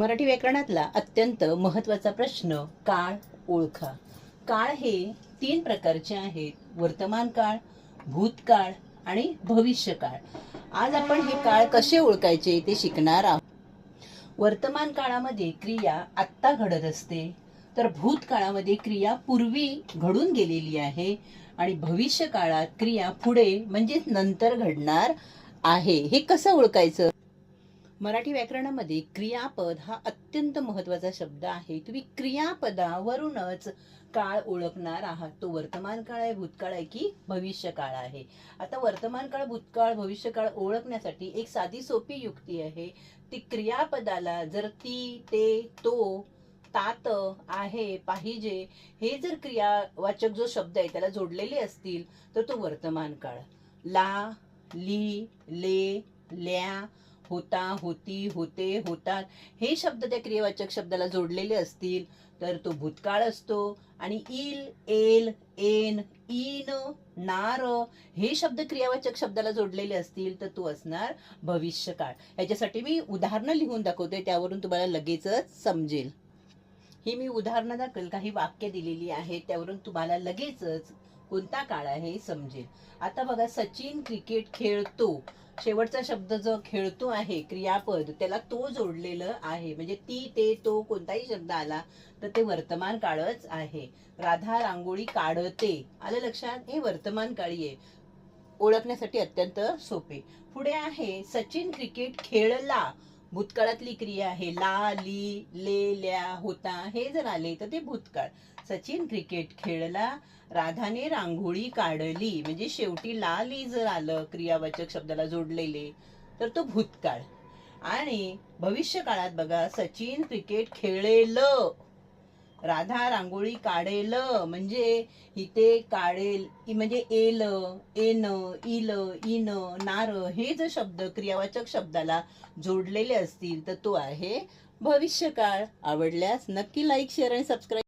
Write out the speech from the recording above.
मराठी व्याकरणातला अत्यंत महत्त्वाचा प्रश्न काळ ओळखा. काळ हे तीन प्रकारचे आहेत. वर्तमान काळ भूतकाळ आणि भविष्यकाळ. आज आपण हे काळ कसे ओळखायचे ते शिकणार आहोत. वर्तमान काळामध्ये क्रिया आत्ता घडत असते. तर भूतकाळामध्ये क्रिया पूर्वी घडून गेलेली आहे आणि भविष्य काळात क्रिया पुढे म्हणजेच नंतर घडणार आहे. हे कसं ओळखायचं? मराठी व्याकरणामध्ये क्रियापद हा अत्यंत महत्त्वाचा शब्द आहे. तुम्ही क्रियापदावरूनच काळ ओळखणार आहात. तो वर्तमान काळ आहे भूतकाळ आहे की भविष्य काळ आहे. आता वर्तमान काळ भूतकाळ भविष्य काळ ओळखण्यासाठी एक साधी सोपी युक्ती आहे. ती क्रियापदाला जर ती ते तो तात आहे पाहिजे हे जर क्रियावाचक जो शब्द आहे त्याला जोडलेले असतील तर तो वर्तमान काळ. ला ली ले ल्या होता होती होते होतात. हे शब्द त्या क्रियावाचक शब्दाला जोडलेले असतील तर तो भूतकाळ असतो. आणि इल एल एन इन नार हे शब्द क्रियावाचक शब्दाला जोडलेले असतील तर तो असणार भविष्यकाळ. याच्यासाठी मी उदाहरणं लिहून दाखवते त्यावरून तुम्हाला लगेचच समजेल. ही मी उदाहरणं दाखल काही वाक्य दिलेली आहेत त्यावरून तुम्हाला लगेचच कोणता काळ आहे हे समजेल. आता बघा सचिन क्रिकेट खेळतो. शेवटचा शब्द जो खेळतो आहे क्रियापद त्याला तो जोडलेलं आहे. म्हणजे ती ते तो कोणताही शब्द आला तर ते वर्तमान काळच आहे. राधा रांगोळी काढते. आलं लक्षात? हे वर्तमान काळी आहे. ओळखण्यासाठी अत्यंत सोपे. पुढे आहे सचिन क्रिकेट खेळला. भूतकाळातली क्रिया आहे. ला ली ले ल्या होता हे जर आले तर ते भूतकाळ. सचिन क्रिकेट खेळला राधाने रांगोळी काढली. म्हणजे शेवटी ला ली जर आलं क्रियावाचक शब्दाला जोडलेले तर तो भूतकाळ. आणि भविष्य काळात बघा सचिन क्रिकेट खेळेल. राधा रांगोळी काढेल म्हणजे इथे काढेल म्हणजे एल एन इल इन नार हे जर शब्द क्रियावाचक शब्दाला जोडलेले असतील तर तो आहे भविष्यकाळ. आवडल्यास नक्की लाईक शेअर आणि सबस्क्राईब